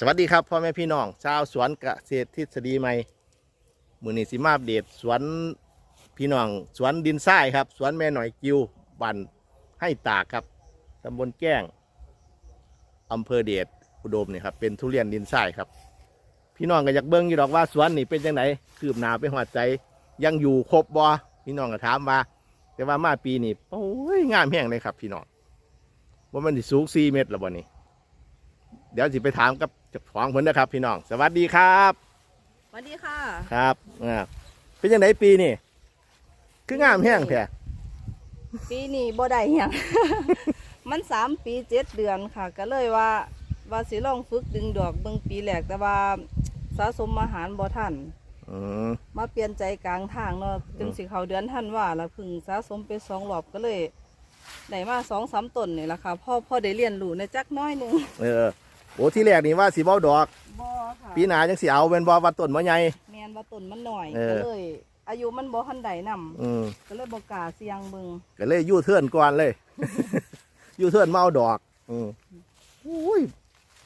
สวัสดีครับพ่อแม่พี่น้อง ชาวสวนเกษตรทฤษฎีใหม่มือนี้สิมาอัปเดตสวนพี่น้องสวนดินทรายครับ สวนแม่หน่อยกิวบันให้ตากครับตำบลแก้งอำเภอเดชอุดมนี่ครับเป็นทุเรียนดินทรายครับ พี่น้องก็อยากเบิ่งอยู่ดอกว่าสวนนี่เป็นจังไงคืบหน้าไปหัวใจยังอยู่ครบบ่พี่น้องก็ถามว่าแต่ว่ามาปีนี้โอ้ยงามแห้งเลยครับ พี่น้องว่ามันสูงสี่เมตรแล้วบ่นี่เดี๋ยวสิไปถามกับ จ้าของเพิ่นนะครับ พี่น้อง สวัสดีครับสวัสดีค่ะ ครับอ่าเป็นยังไงปีนี่คืองามแห้งแท้ปีนี้บ่ได้หยังมันสามปีเจ็ดเดือนค่ะ ก็เลยว่าว่าสิลองฝึกดึงดอกเบิ่งปีแรกแต่ว่าสะสมอาหารบ่ทันอืมมาเปลี่ยนใจกลางทางเนาะจนสิเขาเดือนทันว่าแล้วเพึ่งสะสมไปสองรอบก็เลยได้มาสองสามต้นนี่แหละค่ะพ่อพ่อได้เรียนรู้ในจักน้อยหนึงเออ โอ้ที่แรกนี่ว่าสิเว้าดอก บ่ค่ะปีหน้าจังสิเอาเป็นบ่ว่าต้นบ่ใหญ่แมนว่าต้นมันหน่อยเออ ก็เลย อายุมันบ่ทันใดนํอืมก็เลยบ่กล้าเสี่ยงเบิ่งก็เลยยู่เทื่อนก่อนเลย ยู่เทื่อนมาเอาดอก อืมอุ้ย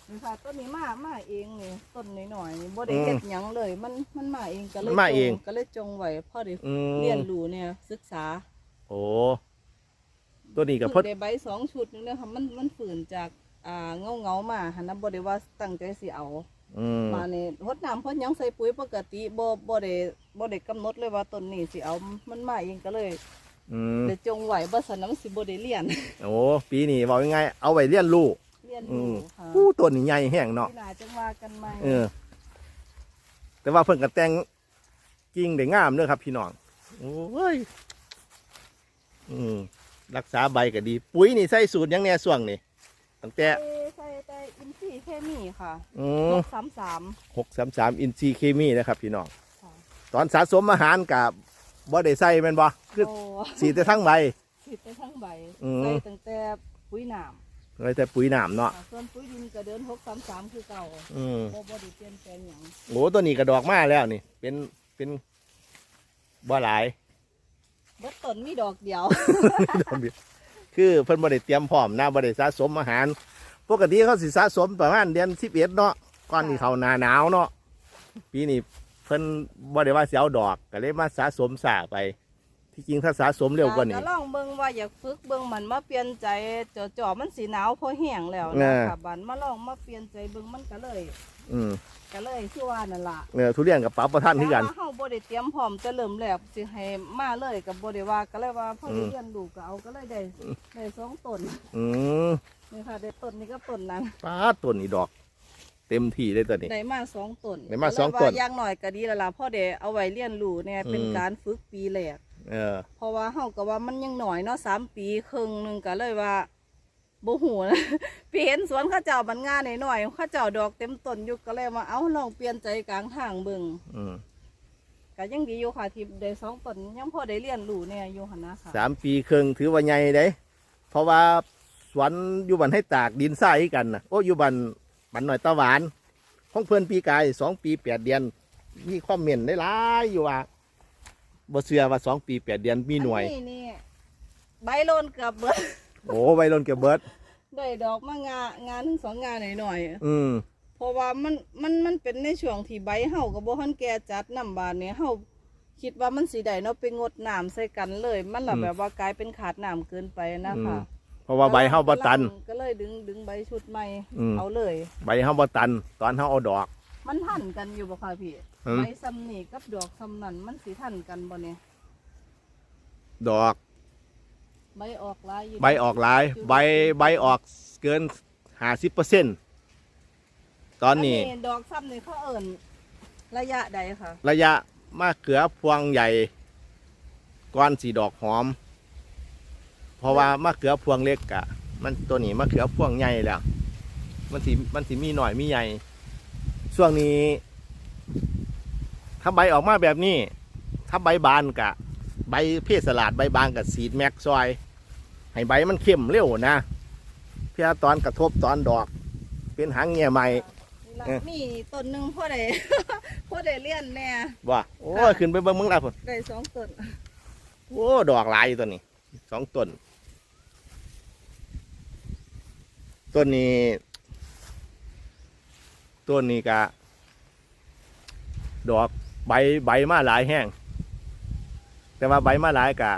นี่ค่ะต้นนี้มามาเองนี่ต้นน้อยๆนี่บ่ได้อืมเฮ็ดหยังเลย มันมันมาเองก็เลยมันมาเองจก็เลยจงไว้พอได้อืมเรียนรู้เนี่ยศึกษาโอ้ตัวนี้กับพเพิ่ดงได้ใบสองชุดนึงเนี่ยค่ะมันมันฝืนจาก อ่าเงาเงาๆมาหันนะบ่ได้ว่าตั้งใจสิเอา อืมมาเนี่ยรดน้ำเพิ่นหยังใส่ปุ๋ยปกติบ่บ่ได้บ่ได้กำหนดเลยว่าต้นนี้สิเอามันมาเองก็เลยอืมได้จงไว้บ่สันน้ำสิบ่ได้เรียน โอ้ปีนี้บอกยังไงเอาไว้เลี้ยนลูก เรียนอืรู้มค่ะอู้ต้นนี่ใหญ่แห้งเนาะที่หน้าจังว่ากันใหม่เออ แต่ว่าเพิ่นก็แต่งกิ่งได้งามเด้อครับ พี่น้องโอ้ยอืมรักษาใบก็ดี ปุ๋ยนี่ใส่สูตรหยังแน่ส่วงนี่ ตั้งแต่ใส่ใส่แต่อินทรีย์เคมีค่ะอืหมกสามสามหกสามสามอินทรีย์เคมีนะครับพี่น้องค่ะตอนสะสมอาหารกับบ่ได้ใส่แม่นบ่คือโอ้สีแต่ทั้งใบฉีดไปทั้งใบอืมใส่ตั้งแต่ปุ๋ยหนามไว้แต่ปุ๋ยน้ำเนาะค่ะส่วนปุ๋ยดินก็เดินหกสามสามคือเก่าอืมบ่บ่ได้เปลี่ยนแปลงหยังโอ้ตัวนี้ก็ดอกมาแล้วนี่ เป็นเป็นบ่หลายเบิดต้นมีดอกเดียว คือเพิ่นบ่ได้เตรียมพร้อมนะบ่ได้สะสมอาหาร ปกติเขาสิสะสมประมาณเดือน11เนาะก่อนที่เขาหน้าหนาวเนาะปีนี้เพิ่นบ่ได้ว่าสิเอาดอกก็เลยมาสะสมสาไป ที่จริงถ้าสะสมเร็วกว่านี้ก็ลองเบิ่งว่าอยากฝึกเบิ่งมันมาเปลี่ยนใจจ่อๆมันสีหนาวพอแห้งแล้วเอนะอค่ะบันมาลองมาเปลี่ยนใจเบิ่งมันก็เลย อืมก็เลยคือว่านั่นล่ะเออทุเรียนกับปรับประทานคือกัน แต่ว่าเฮาบ่ได้เตรียมพร้อมจะเริ่มแรกสิให้มาเลยก็บ่ได้ว่าก็เลยว่าพอได้อืม เรียนรู้ก็เอาก็เลยได้ได้สองต้นอืมนี่ค่ะได้ต้นนี้ก็ต้นนั้นป้าดต้นนี้ดอก เต็มที่เลยตัวนี้ ได้มาสองต้นได้มาสองต้นก็เลยว่าอย่างหน่อยก็ดีแล้วล่ะพ่อเดเอาไว้เรียนรู้เนี่ยเป็นอืมการฝึกปีแรกเออ เพราะว่าเฮาก็ว่ามันยังหน่อยเนาะสามปีครึ่งหนึงก็เลยว่า บ่หูนะไปเห็นสวนเข้าเจ้ามันงานหน่อยๆเข้าเจ้าดอกเต็มต้นอยู่ก็เลยว่าเอ้าลองเปลี่ยนใจกลางทางเบิ่งอืมก็ยังดีอยู่ค่ะที่ได้สองต้นยังพอได้เรียนรู้เนี่ยอยู่หั่นนะค่ะสามปีครึ่งถือว่าใหญ่เด้เพราะว่าสวนอยู่บันให้ตากดินทรายคือกันนะโอ้อยู่บันบันหน่อยตะหวานของเพื่อนปีกายสองปีแปดเดือน มีความเมนได้หลายอยู่ว่าบ่เชื่อว่าสองปีแปดเดือนมีหน่วยอันี่นี่ใบโลนเกือบเบิด โอ้ใบลนเก็บเบิดได้ดอกมางางานถึงสองงานหน่อยๆอืมเพราะว่ามันมันมันเป็นในช่วงที่ใบเฮากับบ่ทันแก่จัดน้ำบานเนี่ยเฮาคิดว่ามันสีได้เนาะไปงดน้ำใส่กันเลย มันละแบบว่ากลายเป็นขาดน้ำเกินไปนะคะเพราะว่าใบเฮาบ่ตัน ก็เลยดึงดึงใบชุดใหม่อืม เอาเลย ใบเฮาบ่ตัน ตอนเฮาเอาดอกมันทันกันอยู่บ่คะพี่อืมใบซ้ำนี่กับดอกซ้ำนั่นมันสิทันกันบ่เนี่ยดอก ใบออกหลายอยู่ใบออกหลาย ใบใบออกเกินห้าสิบเปอร์เซ็นต์ตอนนี้ ดอกซ้ำนี่เขาเอิ่นระยะใดค่ะระยะมะเขือพวงใหญ่ก้อนสีดอกหอม เพราะว่ามะเขือพวงเล็กกะ มันตัวนี้มะเขือพวงใหญ่แล้ว มันสีมันสีมีหน่อยมีใหญ่ ช่วงนี้ ถ้าใบออกมาแบบนี้ ถ้าใบบานกะ ใบเพศสลัดใบบานกับสีดแม็กซอย ให้ใบมันเข้มเร็วนะเพื่อตอนกระทบตอนดอก เป็นหางเงียใหม่นี่ล่ะเออ มีต้นหนึงพ่อได้ พ่อได้เลี้ยนแน่ว่าโอ้ยขึ้นไปเบิ่งมึงละพุ่นได้สองต้นโอ้ดอกหลายอยู่ตัวนี้สองต้นต้นนี้ต้นนี้ก็ดอกใบใบมาหลายแห้ง แต่ว่าใบมาหลายกะ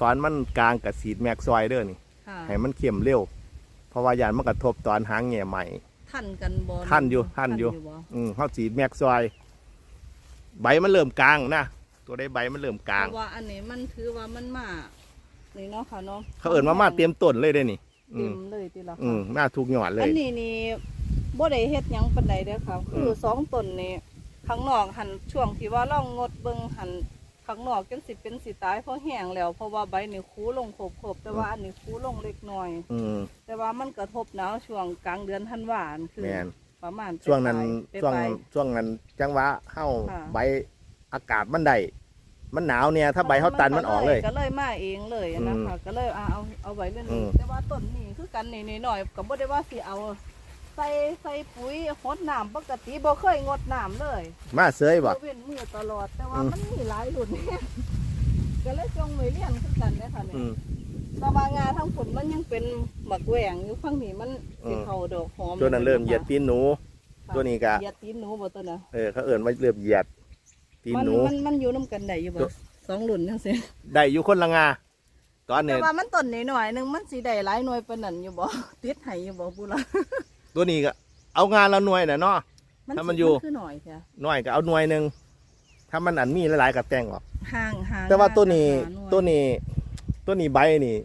ตอนมันกลางกับสีดแม็กซอยเด้อนี่ค่ะให้มันเข้มเร็ว เพราะว่ายานมันกระทบตอนหางแง่ใหม่ทันกันบ่ทันอยู่ทันอยู่ บ่อืมเขาสีดแม็กซอย ใบมันเริ่มกลางนะตัวได้ใบมันเริ่มกลาง เพราะว่าอันนี้มันถือว่ามันมานี่เนาะค่ะเนาะเขาเอิ่นมามาเตรียมต้นเลยได้อนี่ อืเต็มมเลยติละอืค่ะมหน้าทุกหยอดเลอัย นนี้นี่บ่ได้เฮ็ดหยังปานใดเด้อค่ะ คือมสองต้นนี่ข้างนอกหันช่วงที่ว่าลองงดเบิ่งหัน ข้างนอกจังสิเป็นสิตายเพราะแห้งแล้ว เพราะว่าใบนี่คูลงครบๆแต่ว่าอันนี้คูลงเล็กน้อย อืม แต่ว่ามันกระทบหนาวช่วงกลางเดือนธันวาคมคือแมนประมาณช่วงนั้นปลายๆช่วงปลาย ช่วงนั้นจังหวะเข้าค่ะ ใบอากาศมันได้มันหนาวเนี่ย ถ้าใบเขาตันมันออกเลย ก็เลยมาเองเลยนะคะก็เลยเอาเอาเอาไว้เรื่อยอืม ๆแต่ว่าต้นนี่คือกันนี่หน่อยๆก็บ่ได้ว่าสิเอา ใส่ใส่ปุ๋ยหดน้ำปกติบ่เคยงดน้ำเลยมาเสยบ่บ่เว้นมือตลอดแต่ว่าอืมมันมีหลายรุ่นเนี่ยก็เลยจงไว้เลี้ยงคือกันเด้อค่ะเนี่อืยมแต่ว่างาทั้งผลมันยังเป็นหมักแหวงอยู่ข้างนี้มันสิอืมเข้าดอกหอมตัวนั้นเริ่มเหยียดตีนหนูค่ะตัวนี้ก็เหยียดตีนหนูบ่ตัวน่ะเออเขาเอิ่นว่าเริ่มเหยียดตีนมันหนูมันมันอยู่นํกันได้อยู่บ่ตัวสองรุ่นจังซี่ได้อยู่คนละงาตอนแต่นี้ว่ามันต้นน้อยๆหนึงมันสิได้หลายหน่วยปานนั้นอยู่บ่ติดให้อยู่บ่บุล่ะ ตัวนี้ก็เอางานละหน่วยน่ะเนาะ ถ้ามันอยู่ คือหน่อยแค่หน่วยก็เอาหน่วยหนึ่งถ้ามันอันมีหลายๆกับแต่งออก ห่างห่างแต่ว่าตัวนี้หาหยตัวนี้ตัวนี้ใบนี่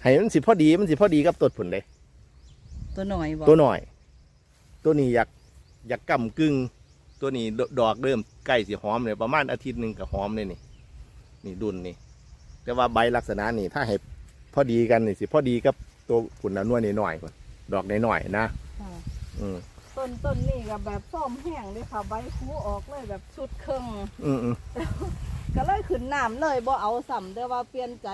ให้มันสิพอดีมันสิพอดีกับต้นผลเลยตัวหน่อยบ่ตัวหน่อย ตัวนี้อยากอยากกำกึ่งตัวนี้ดดอกเริ่มใกล้สิหอมเลยประมาณอาทิตย์หนึ่งกับหอมเลยนี่ นี่ดุนนี่ แต่ว่าใบลักษณะนี่ถ้าให้พอดีกันนี่สิพอดีกับ ตัวผุนนวลนี่หน่อยก่อนดอกหน่อยๆนะค่ะอืมต้นต้นนี่ก็แบบส้มแห้งเลยค่ะ ใบคูออกเลยแบบชุดเครื่องอืมอืมก็เลยขึ้นน้ำเลยบ่เอาสัมแต่ว่าเปลี่ยนใจ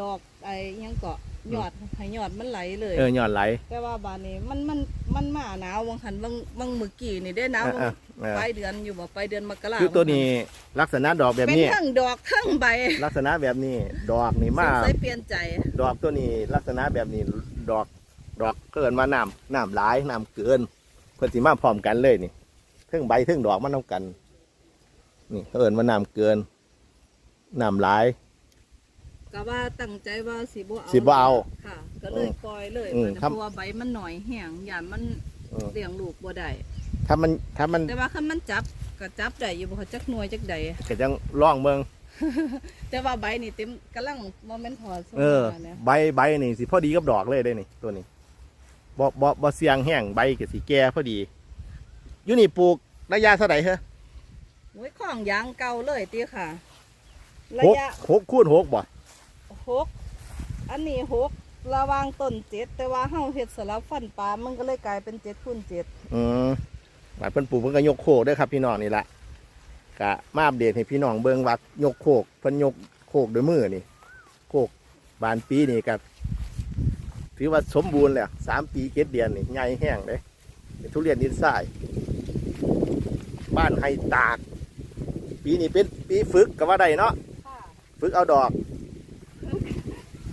ดอกไอ้หยังเกาะ ยอดให้ยอดมันไหลเลยเออหย่อนไหล แต่ว่าบานนี้มันมันมันมาหนาวบางหันบางบางมือกี่นี่ได้หนาวเออเออปลายเดือนอยู่บ่ปลายเดือนมกราคือตัวนี้ลักษณะดอกแบบเป็นนี้ ทั้งดอกทั้งใบลักษณะแบบนี้ ดอกนี่มาสงสัยเปลี่ยนใจ ดอกตัวนี้ลักษณะแบบนี้ดอกดอกเกินมาน้ำน้ำหลายน้ำเกินเพื่อนสิมาพร้อมกันเลยนี่เทึ่งใบเทึ่งดอกมันต้องกัน นี่เกินมาน้ำเกินน้ำหลาย ก็ว่าตั้งใจว่าสิบ่เอาสิบ่เอาค่ะ ก็เลยปล่อยเลยอืมเพครับราะว่าใบมันหน่อยแห้งยานมันเออเลี้ยงลูกบ่ได้ถ้ามันถ้ามันแต่ว่าคันมันจับก็จับได้อยู่บ่จักหน่วยจักใดก็จังร่องเมืองแต่ว่าใบนี่เต็มกำลังบ่แม่นถอดส่งเออมาเนี่ยใบใบนี่สิพอดีกับดอกเลยได้นี่ตัวนี้บ่บ่บ่เสียงแห้งใบก็สิแก่พอดีอยู่นี่ปลูกระยะเท่าไหร่เหรอโอ้ยของยางเก่าเลยติค่ะ ระหกยะหกคูณหกบ่ หกอันนี้หกระหวางต้นเจ็ดแต่ว่าเฮาเฮ็ดสลับฟันปลามันก็เลยกลายเป็นเจ็ดคูณเจ็ดอืมบาดเพิ่นปลูกเพิ่นก็ยกโคกเด้วยครับพี่น้องนี่ละกะมาอัปเดตให้พี่น้องเบิ่งว่ายกโคกเพิ่นยกโคกด้วยมือนี่โคกบานปีนี่ก็ถือว่าสมบูรณ์แล้วสามปีเจ็ดเดือนนี่ใหญ่แห้งเลยเป็นทุเรียนดินทราย บ้านไฮตาก ปีนี้เป็นปีฝึกก็ว่าได้เนาะค่ะฝึกเอาดอก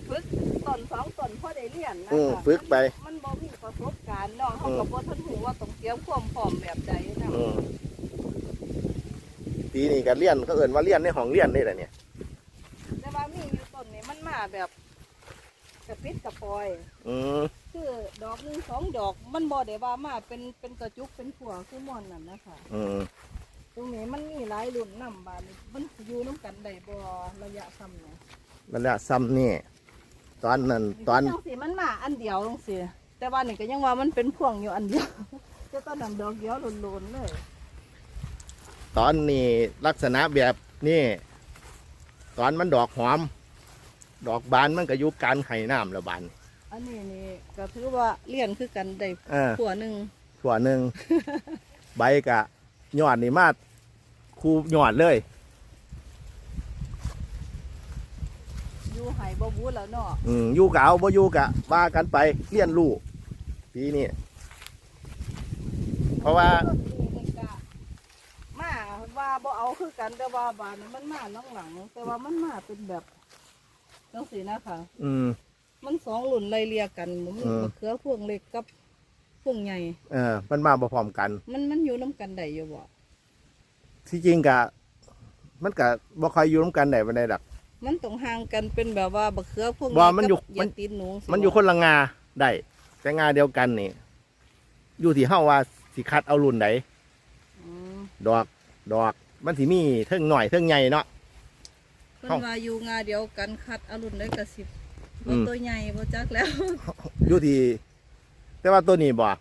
ฝึกต้นสองต้นพอได้ เรียนนะอืมคะฝึกไป มันบ่มีประสบการณ์เนาะเฮาก็บ่ทันรู้ว่าต้องเตรียมความพร้อมแบบใดนะอืมปีนี้ก็เลี้ยนก็เอินว่าเลี้ยนในห้องเลี้ยนนี่แหละเนี่ย แต่ว่ามีอยู่ต้นนี้มันมาแบบกระปิดกระปอย อืมคือดอกหนึ่งสองดอกมันบ่ได้ว่ามาเป็นเป็นกระจุกเป็นผัวคือม่อนนั่นนะคะ อืมตรงนี้มันมีหลายรุ่นนำบานนี้มันสิอยู่น้ำกันได้บ่ระยะซ้ำเนี่ยมันละซ้ำนี่ ตอนนั้นตอนจังสีมันมาอันเดียวจังสีแต่ว่านี่ก็ยังว่ามันเป็นพวงอยู่อันเดียวจะต้นนำดอกเดียวโลนๆเลย ตอนนี้ลักษณะแบบนี้ตอนมันดอกหอม ดอกบานมันก็อยู่การไข่น้ำและบานอันนี้นี่ก็ถือว่าเลี้ยนคือกันได้เออผัวหนึ่งส่วนหนึ่งใบกะยอดนี่มาคูยอดเลย อยู่ไห้บ่บูดแล้วเนาะอืมอยู่กะเอาบ่อยู่กะว่ากันไปเลี้ยนลูกปีนี้เพราะว่านี่ก็มาว่าบ่เอาคือกันแต่ว่าบานนี้มันมาน้องหลังๆแต่ว่ามันมาเป็นแบบจังสีนะคะอืมมันสองหลุ่นไล่เลียกันมันอืมมะเขือพวงเล็กกับพวงใหญ่เออ มันมาบ่พร้อมกัน มันมันอยู่น้ำกันได้อยู่บ่ที่จริงกะ มันกะบ่ค่อยอยู่ร่วมกันได้ปานใดดอก มันต้องห่างกันเป็นแบบว่าบักเขือพวกบ่มันอยู่กับมัยานตีนหนูสิมันอยู่คนละงาได้แต่งาเดียวกันนี่ อยู่ที่เฮาว่าสิคัดเอารุ่นใดอืมดอก ดอก มันสิมีเทิงหน่อยเทิงใหญ่เนาะ เพิ่นเอ้าว่าอยู่งาเดียวกันคัดเอารุ่นได้กระสิบอืม ตัวใหญ่บ่จักแล้ว อยู่ที่แต่ว่าตัวนี้บ่อ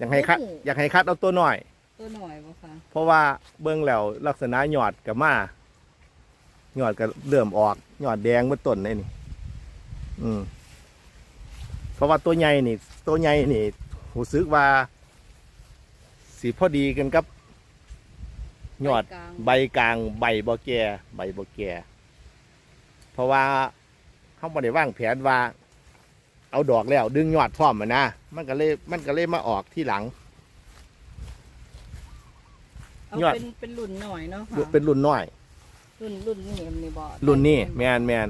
ยากให้คัด โอ้โห อยากให้คัดเอาตัวหน่อย ตัวหน่อยบ่ค่ะเพราะว่าเบิ่งแล้วลักษณะหยอดกับมาห ยอดก็เริ่มออกหยอดแดงเมื่อต้นเลยนี่ อืมเพราะว่าตัวใหญ่นี่ ตัวใหญ่นี่หูซึกว่า สีพอดีกันกับหยอดใบกลางใบกลางใบบ่แก่ใบบ่แก่เพราะว่าเขาบ่ได้วางแผนว่า เอาดอกแล้ว ดึงยอดพร้อมมานะมันก็เลยมันก็เลยมาออกที่หลังเอายอดเป็นเป็นรุ่นหน่อยเนาะค่ะเป็นรุ่นน้อย รุ่นรุ่นนี่มันนี่บ่รุ่นนี้แมนแมน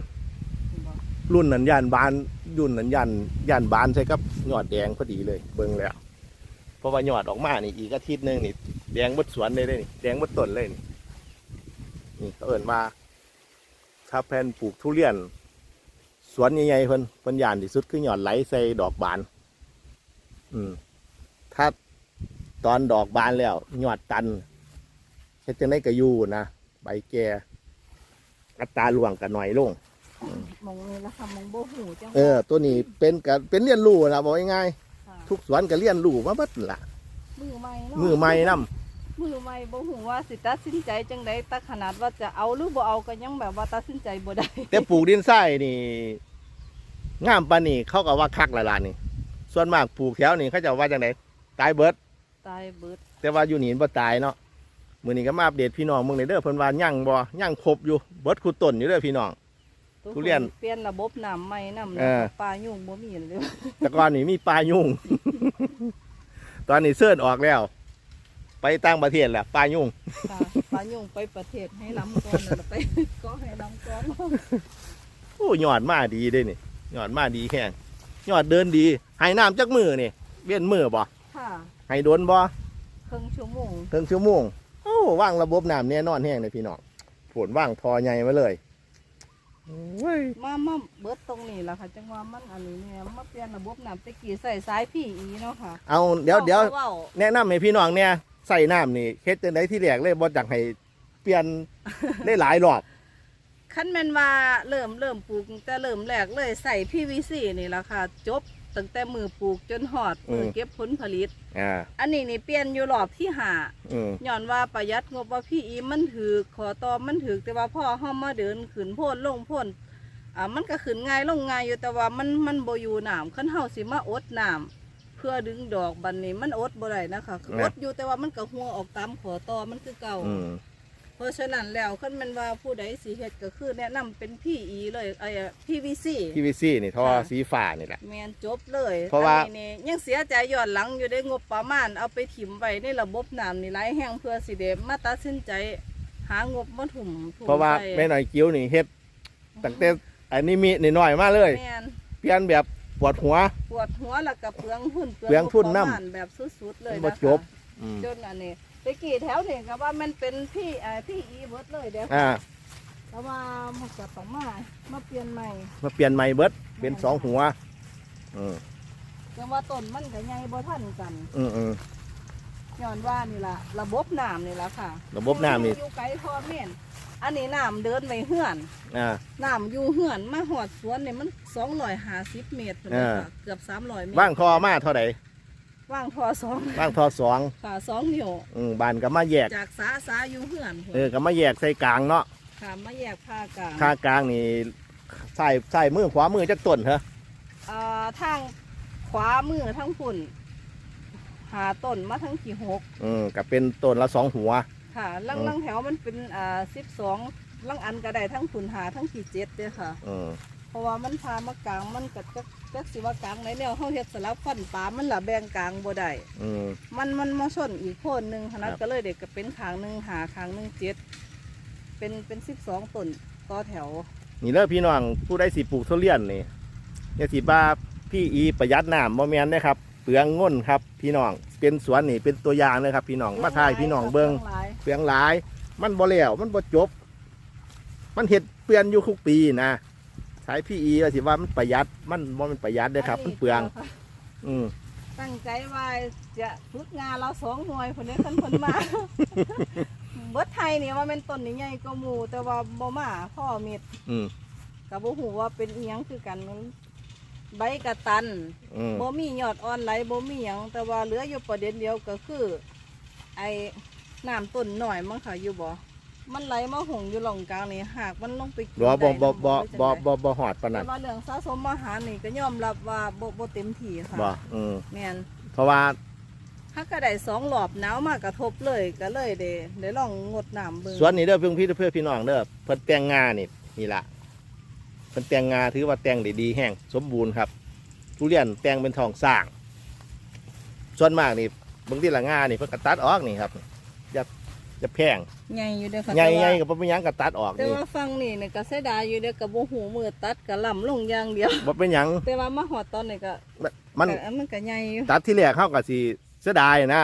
บ่รุ่นนั้นยานบานรุ่นนั้นยานยานบานใช่กับยอดแดงพอดีเลย เบิ่งแล้ว เพราะว่ายอดออกมานี่อีกอาทิตย์หนึงนี่แดงบดสวนเลยเลยนี่แดงบดต้นเลยนี่นี่เขาเอิ่นว่าถ้าแผ่นปลูกทุเรียน สวนใหญ่ๆเพิ่นเพิ่นยานที่สุดคือยอดไหลใส่ดอกบาน อืมถ้าตอนดอกบานแล้วยอดตันเฮ็ดจังไดก็อยู่นะใบแก่ อัตราล่วงก็น้อยลง มองนี่ละค่ะมองบ่หูจังเออ ตัวนี้เป็นกับเป็นเรียนรู้นะบอกง่ายค่ะๆทุกสวนก็เรียนรู้มาเบิดนั่นล่ะมือใหม่เนาะมือใหม่นํมือใหม่บ่หูว่าสิตัดสินใจจังไดแต่ขนาดว่าจะเอาหรือบ่เอาก็ยังแบบว่าตัดสินใจบ่ได้แต่ปลูกดินทรายนี่งามปานนี่เขาก็ว่าคักหลายๆนี่ ส่วนมากปลูกแถวนี่เขาจะว่าจังไดตายเบิด ตายเบิดแต่ว่าอยู่นี่บ่ตายเนาะ มื้อนี้ก็มาอัปเดตพี่น้องเมืองในเด้อเพิ่นว่ายังบ่ยังครบอยู่เบิดคูต้นอยู่เด้อพี่น้อง ทุเรียน เปลี่ยนระบบน้ำใหม่น้ำเออ ปลายุ่งบ่มีเลยแต่ก่อนนี่มีปลายุ่ง ตอนนี้เสิร์นออกแล้ว ไปต่างประเทศแล้วปลายุ่ง ค่ะปลายุ่งไปประเทศให้น้ำก่อนนั่นล่ะไปก็ให้น้ำก่อนโอ้ยอดมาดีเด้นี่ยอดมาดีแค่ยอดเดินดีให้น้ำจักมือนี่เวียนมือบ่ค่ะให้โดนบ่ครึ่งชั่วโมงถึงชั่วโมงโอ้ ว่างระบบน้ำแน่นอนแห้งเลยพี่น้องฝนว่างทอใหญ่มาเลยโอ้ยมามาเบิดตรงนี้ล่ะค่ะจังว่ามันอันนี้เนี่ยมาเปลี่ยนระบบน้ำตะกี้ใส่สายพี่อีเนาะค่ะเอาเดี๋ยวเดี๋ยวว้าแนะนำให้พี่น้องเนี่ยใส่น้ำนี่เฮ็ดจังไดที่แรกเลยบ่จักให้เปลี่ยนได้หลายรอบคันแม่นว่าเริ่มเริ่มปลูกแต่เริ่มแรกเลยใส่ PVC นี่ล่ะค่ะ จบ ตั้งแต่มือปลูกจนหอดมือเก็บผลผลิต อ่า อันนี้นี่เปลี่ยนอยู่รอบที่หาอืมย้อนว่าประหยัดงบว่าพี่อีมันถือขอตอมันถือแต่ว่าพ่อเฮามาเดินขึ้นโพ่นลงโพ่นอ่ามันก็ขึ้นง่ายลงง่ายอยู่แต่ว่ามันมันบ่อยู่น้ำคันเฮาสิมาอดน้ำเพื่อดึงดอกบัดนนี้มันอดบ่ได้นะคะอดอยู่แต่ว่ามันก็หัวออกตามขอตอมันคือเก่า อืม เพราะฉะนั้นแล้วคันแมันว่าผู้ใดสิเฮ็ดก็คือแนะนำเป็นพี่อีเลยไอ้ PVC พีวีซีนี่ท่อค่ะ สีฟ้านี่แหละ แมนจบเลยเพราะว่า อันนี้นี่ยังเสียใจย้อนหลังอยู่ได้งบประมาณเอาไปถิ่มไว้ในระบบน้ำนี่หลายแห่งเพื่อสิเดมาตัดสินใจหางบมาถุ่มถุ่มเพราะว่าใส่แม่หน่อยกิ้วนี่เฮ็ดตั้งแต่อันนี้มีนิดหน่อยมาเลย แมนเปลี่ยนแบบปวดหัว ปวดหัวแล้วก็เปลืองทุนเปลืองทุนงบนำประมาณแบบสุดๆเลยบ่นะคะจบอืมจนอันนี้ ตะกี้แถวนี่ก็ว่ามันเป็นพี่ไอ้พี่อีเบิดเลยเด้ออ่าแต่ว่ามันก็ต้องมามาเปลี่ยนใหม่มาเปลี่ยนใหม่เบิดเป็นสองหัวอืมแต่ว่าต้นมันก็ใหญ่บ่ทันกันอืมอืมย้อนว่านี่ล่ะระบบน้ำนี่ล่ะค่ะระบบน้ำนี่อยู่ไกลพอแม่นอันนี้น้ำเดินไปเฮือนอ่า น้ำอยู่เฮือนมาหอดสวนนี่มันสองร้อยห้าสิบเมตรพุ่นเลยอ่า ค่ะเกือบสามร้อยเมตร ว่างทอมาเท่าไหร่ ว่างทอสองว่างทอสองค่ะสองนิ้วอืมบานก็มาแยก จากสาสาอยู่เฮือนพุ่นเออก็มาแยกใส่กลางเนาะค่ะมาแยกผ้ากลางค่ากลางนี่ใส่ใส่มือขวามือจักต้นเหรออ่าทางขวามือทั้งพุ่นหาต้นมาทั้งที่หกอืมก็เป็นต้นละสองหัว ค่ะลังอืม ลังแถวมันเป็นอ่าสิบสองลังอันก็ได้ทั้งพุ่นหาทั้งที่เจ็ดเด้อค่ะ อืมเพราะว่ามันพามากลางมันก็จัก จักสิว่ากลางในแนวเฮาเฮ็ดสลับฟันปลามันละแบ่งกลางบ่ได้อืม มันมันมาชนอีกโคนหนึ่งขนาดครับ ก็เลยเด็กก็เป็นขางหนึ่งหาขางหนึ่งเจ็ดเป็นเป็นสิบสองต้นต่อแถว นี่เลิกพี่น้องผู้ได้สิปลูกทุเรียนนี่อย่าสิบ้าพี่อีประหยัดน้ำบ่แม่นเด้อครับ เปลืองง่นครับ พี่น้องเป็นสวนนี่เป็นตัวอย่างเลยครับ พี่น้องมาทายพี่น้องเบิงหลายเปลืองหลาย มันบ่แล้วมันบ่จบ มันเห็ดเปลือนอยู่ทุกปีนะ ใช้พี่อีว่าสิว่ามันประหยัด มันบ่มันประหยัดเด้อครับ มันเปลือง อืมตั้งใจว่าจะฝึกงานเราสองหน่วยคนนี้คนคนมา เบิดไทยนี่ว่าเป็นต้นนี่ใหญ่กว่าหมู่แต่ว่าบ่มาพ่อเม็ดอืมกับบ่ฮู้ว่าเป็นอีหยังคือกันมันใบกระตันอืมบ่มียอดอ่อนไหลบ่มีหยังแต่ว่าเหลืออยู่ประเด็นเดียวก็คือ ไอ้น้ำต้นหน่อยมันค่ะอยู่บ่ มันไหลมาหงอยู่หล่องกลางนี่หากมันลงไปกินบ่บ่ได้บ่บ่น้ำบ่ได้จังใดบ่บ่หอดปานแต่นั้นว่าเรื่องสะสมอาหารนี่ก็ยอมรับว่าบ่บ่เต็มที่ค่ะบ่อืมแม่นเพราะว่าถ้าก็ได้สองรอบหนาวมากกระทบเลยก็เลยได้ได้ลองงดน้ำเบิ่งสวนนี้เด้อเพื่อนพี่เพื่อนพี่น้องเด้อเพิ่นแต่งงานี่นี่ล่ะเพิ่นแต่งงาถือว่าแต่งได้ดีแห้งสมบูรณ์ครับ ทุเรียนแต่งเป็นทองสร้าง ส่วนมากนี่บางทีละงานี่เพิ่นก็ตัดออกนี่ครับจะ จะแพงใหญ่อยู่เด้อค่ะใหญ่แต่ใหญ่ว่าก็บ่เป็นหยังก็ตัดออกแต่นี่ว่าฟังนี่เนี่ยก็เสียดายอยู่เด้อกับบ่หูมือตัดก็ล่ำลงอย่างเดียว บ่เป็นหยังแต่ว่ามาหอดตอนนี้ก็มันก็มันก็ใหญ่อยู่ตัดที่แรกเฮาก็สิเสียดายนะ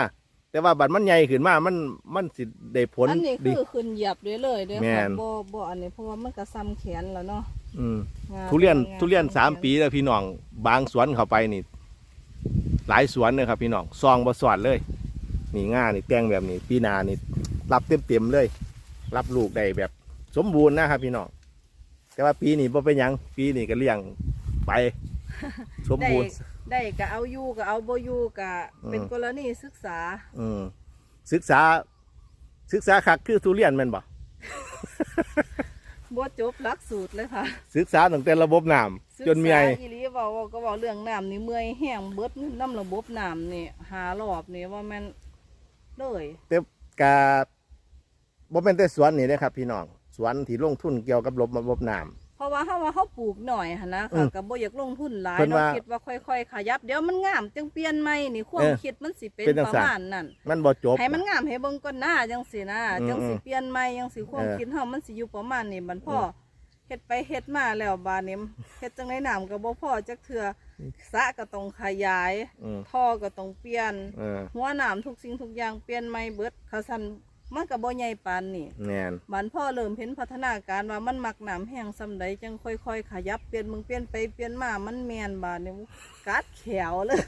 แต่ว่าบัดมันใหญ่ขึ้นมามันมันสิได้ผลอันนี้ดี คือขึ้นเหยียบเลยเลยเด้อแม่ค่ะน บ่บ่อันนี้เพราะว่ามันก็ซ้ำแขนแล้วเนาะอืม งาทุเรียนงทุเรียนงสามปีแล้วพี่น้องบางสวนเข้าไปนี่ หลายสวนเลยครับพี่น้องซองบ่สอดเลย นี่ง่านี่แต่งแบบนี้ ปีหนานี่ รับเต็มเต็มๆเลย รับลูกได้แบบสมบูรณ์นะครับพี่น้องแต่ว่าปีนี้บ่เป็นหยังปีนี้ก็เลี้ยงไป สมได้บูรณ์ ได้ก็เอาอยู่ก็เอาบ่อยู่ก็เป็นอืมกรณีศึกษา อืมศึกษา ศึกษาคักคือทุเรียนแม่นบ่บ่จบหลักสูตรเลยค่ะ ศึกษาตั้งแต่ระบบน้ำจนเมียศึกษาอีหลีเว้าเว้าก็เว้าเรื่องน้ำนี่เมื่อยแห้งเบิดน้ำระบบน้ำนี่หารอบนี่ว่าแม่นเลยแต่กา บ่เป็นแต่สวนนี่นะครับ พี่น้องสวนที่ลงทุนเกี่ยวกับระบบน้ำ เพราะว่าเฮาว่าเฮาปลูกหน่อยหั่นนะอืค่ะมก็บ่อยากลงทุนหลายเพิ่นเนาะว่าคิดว่าค่อยๆขยับเดี๋ยวมันงามจังเปลี่ยนใหม่นี่ความเออคิดมันสิเป็นเป็นจังประซั่น มาณนั้นมันบ่จบ ให้มันงามให้เบิ่งก่อนหน้าจังสินะอืมจังสิอืมเปลี่ยนใหม่จังสิความเออคิดเฮามันสิอยู่ประมาณนี้บัดพ่ออมเฮ็ดไปเฮ็ดมาแล้วบาดนี้เฮ็ดจังไดน้ำก็บ่พอจักเทื่อสระก็ต้องขยายอืม ท่อก็ต้องเปลี่ยน เออ หัวน้ำทุกสิ่งทุกอย่างเปลี่ยนใหม่เบิดเขาสั่น มันก็บ่ใหญ่ปานนี่แน่นมันพ่อเริ่มเห็นพัฒนาการว่ามันมักน้ำแห้งซำใดจังค่อยๆ ขยับเปลี่ยนมึงเปลี่ยนไปเปลี่ยนมามันแมนบาดนี่กัดแขวเลย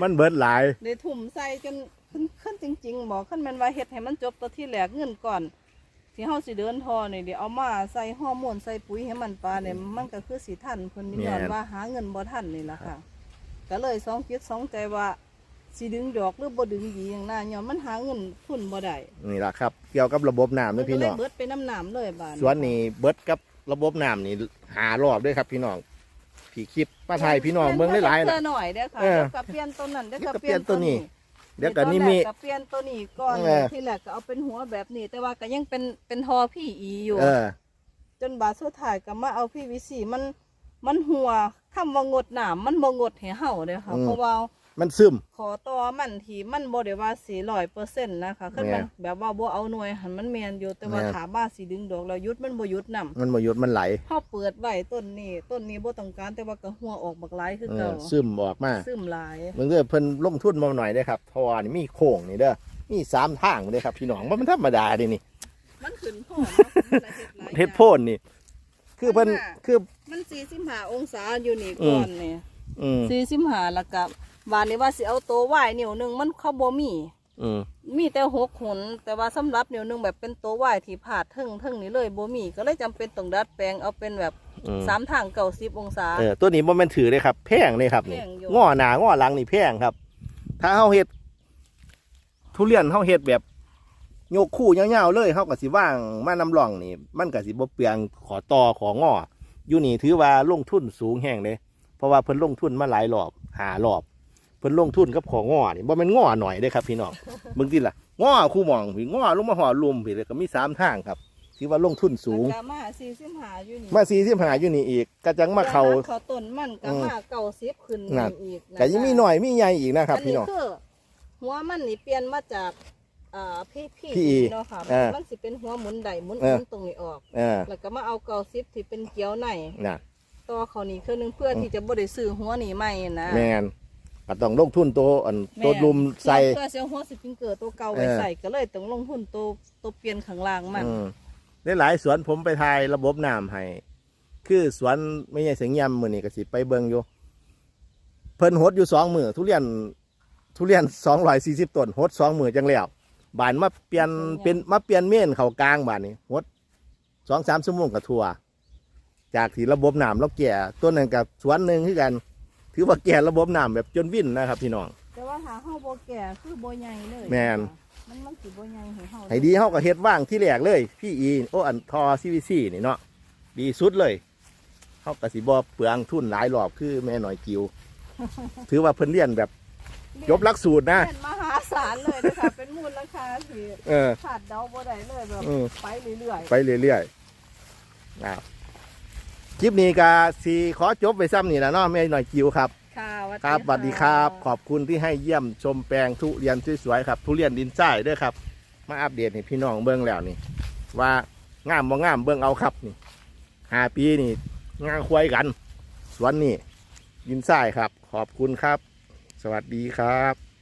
มันเบิดหลายได้ทุ่มใส่จนขึ้นขึ้นจริงๆบอกขึ้นแมันว่าเฮ็ดให้มันจบตัวที่แหลกเงินก่อนที่เฮาสิเดินทอนี่เดี๋ยวเอามาใส่ฮอร์โมนใส่ปุ๋ยให้มันปลาเนี่ยมันก็คือสิทันเพิ่นนี่ย้อนว่าหาเงินบ่ทันนี่ล่ะค่ะ ก็เลยสองคิดสองใจว่า สิดึงดอกหรือบ่ดึงดีอย่างน่าย้อนมันหาเงินทุนบ่ได้นี่ล่ะครับ เกี่ยวกับระบบน้ำมันะก็พี่เลน้ยองเบิดไปน้ำหนามเลยบาดสวนนี้เบิดกับระบบน้ำนี่หารอบด้วยครับพี่น้องพี่คลิปป้าไทยพี่น้องเบิ่งหลายๆเพื่นะอหน่อยเด้อค่ะเออ เดี๋ยวกับเปลี่ยนต้นนั้นเดี๋ยวกับเดี๋ยวก็เปลี่ยนเปลี่ยนตัต้นวนี้นี้ เดี๋ยวก็นี่มี ตอแรกับเปลี่ยนตัวนี้ก่อนเออ ที่แรกก็เอาเป็นหัวแบบนี้ แต่ว่าก็ยังเป็นเป็นทอพี่อีอยู่ เออ จนบาดสุดท้ายก็มาเอาพี่วิสีมันมันหัวคำว่างดหนามมันบ่งดให้เฮาเด้อค่ะอืม เพราะว่า มันซึม ขอต่อมันที่มันบ่ได้ว่าสีร้อยเปอร์เซ็นต์นะคะคือมันแม่นแบบว่าบ่เอาหน่วยหันมันแมนอยู่แต่ว่าแม่น ถามว่าสีดึงดอกแล้วหยุดมันบ่หยุดนํมันมายุดมันไหลเฮาเปิดไว้ต้นนี้ต้นนี้บ่ต้องการแต่ว่าก็หัวออกบักหลายคือเอเก่าอซึมออกมาซึมหลายเบิ่งเด้อเพิ่นลงทุนมาหน่อยเด้อครับเพราะว่านี่มีโค้งนี่เด้อมีสามทางเด้อครับพี่น้องว่ามันธรรมดาเดินี่มันขึ้นพ่อเนาะมันละเฮ็ดหลายเฮ็ดโพนนี่ คือเพิ่นมันน่ะคือ มัน45องศาอยู่นี่ก่อนนี่อืม 45แล้วก็ บานนี้ว่าสิเอาโตวไหวนิ้วหนึงมันเขาบ่มี อืมมีแต่หกหนแต่ว่าสำหรับนิ้วหนึงแบบเป็นโตวไหวที่ผาดเทึ่งเทึ่งนี่เลยบ่มี ก็เลยจำเป็นต้องดัดแปลงเอาเป็นแบบอืมสามทางเก่าสิบองศา เออตัวนี้บ่แม่นถือเลยครับแพงเลยครับนี่แพงอยู่ ง้อหน้าง้อหลังนี่แพงครับ ถ้าเฮาเฮ็ดทุเรียนเฮาเฮ็ดแบบโยกคู่ยาวๆเลยเฮาก็สิว่างมานำร่องนี่ มันก็สิบ่เปลืองขอต่อของ้ออยู่นี่ถือว่าลงทุนสูงแฮงเลยเพราะว่าเพิ่นลงทุนมาหลายรอบหารอบเพิ่นลงทุนกับของ้อนี่บ่แม่นง้อหน่อยเด้อครับพี่น้องเบิ่งติล่ะง้อคู่หมองพี่ง้อลงมาหอลุมพี่แล้วก็มีสามทางครับถือว่าลงทุนสูงแล้วก็มาสี่สิบหาอยู่นี่มา45อยู่นี่อีกก็จังมาเข้าเขาต้นมันก็อืมมาเก่าสิบขึ้นนั่นอีกนะก็ยังมีหน่อยมีใหญ่อีกนะครับอันพี่นี้น้องคือหัวมันนี่เปลี่ยนมาจากอ่าพี่พี่พี่อีเนาะค่ะเออมันสิเป็นหัวหมุนใดหมุนเอหอมุนตรงนี้ออกเออแล้วก็มาเอาเก่าซิปที่เป็นเกี๊ยวในน่ะต่อเขานี่คือหนึงเพื่อที่จะบ่ได้ซื้อหัวนี่ใหม่นะแมน ก็ต้องลงทุนตัวอันตัวลุมใส่เพื่อเสียหัวสปริงเกอร์ตัวเก่าไว้เออใส่ก็เลยต้องลงทุนตัวตัวเปลี่ยนข้างล่างมันอืมในหลายสวนผมไปทายระบบน้ำให้คือสวนไม่ใช่เสียงยำมือนี่ก็สิไปเบิงอยู่ เพิ่นหดอยู่สองมือทุเรียนทุเรียนสองร้อยสี่สิบต้นหดสองมือจังแล้วบานมาเปลี่ยนเป็นมาเปลี่ยนเม่นเขากลางบานนี้หดสองสามชั่วโมงกับทัวจากที่ระบบน้ำเราแก่ต้นนั้นกับสวนหนึ่งคือกัน ถือว่าแก่ระบบน้ำแบบจนวิ่นนะครับพี่น้อง แต่ว่าหาเฮาบ่แก่คือบ่ใหญ่เลยแม่น มันมันสิบ่ใหญ่ให้เฮาให้ดีเขาก็เฮ็ดว่างที่แรกเลย พี่อีโออันทอซีวีซีนี่เนาะดีสุดเลยเขาก็สิบ่เปลืองทุนหลายรอบคือแม่หน่อยกิว ถือว่าเพิ่นเรียนแบบยบหลักสูตรนะ เป็นมหาศาลเลยนะคะเป็นมูลค่าที่เออ ขาดเดาบ่ได้เลยแบบอืม ไปเรื่อยไปเรื่อยๆนะครับ คลิปนี้ก็สีขอจบไปซ้ำนี่นะเนาะแม่หน่อยกิวครับๆค่ะสวัสดีครับสวัสดีครับขะอบคุณที่ให้เยี่ยมชมแปลงทุเรียนสวยๆครับ ทุเรียนดินทรายด้วยครับ มาอัปเดตให้พี่น้องเบิ้งแล้วนี่ ว่างามบ่งามเบิ้งเอาครับนี่ห้าปีนี่งานควายกัน สวนนี่ดินทรายครับ ขอบคุณครับ สวัสดีครับ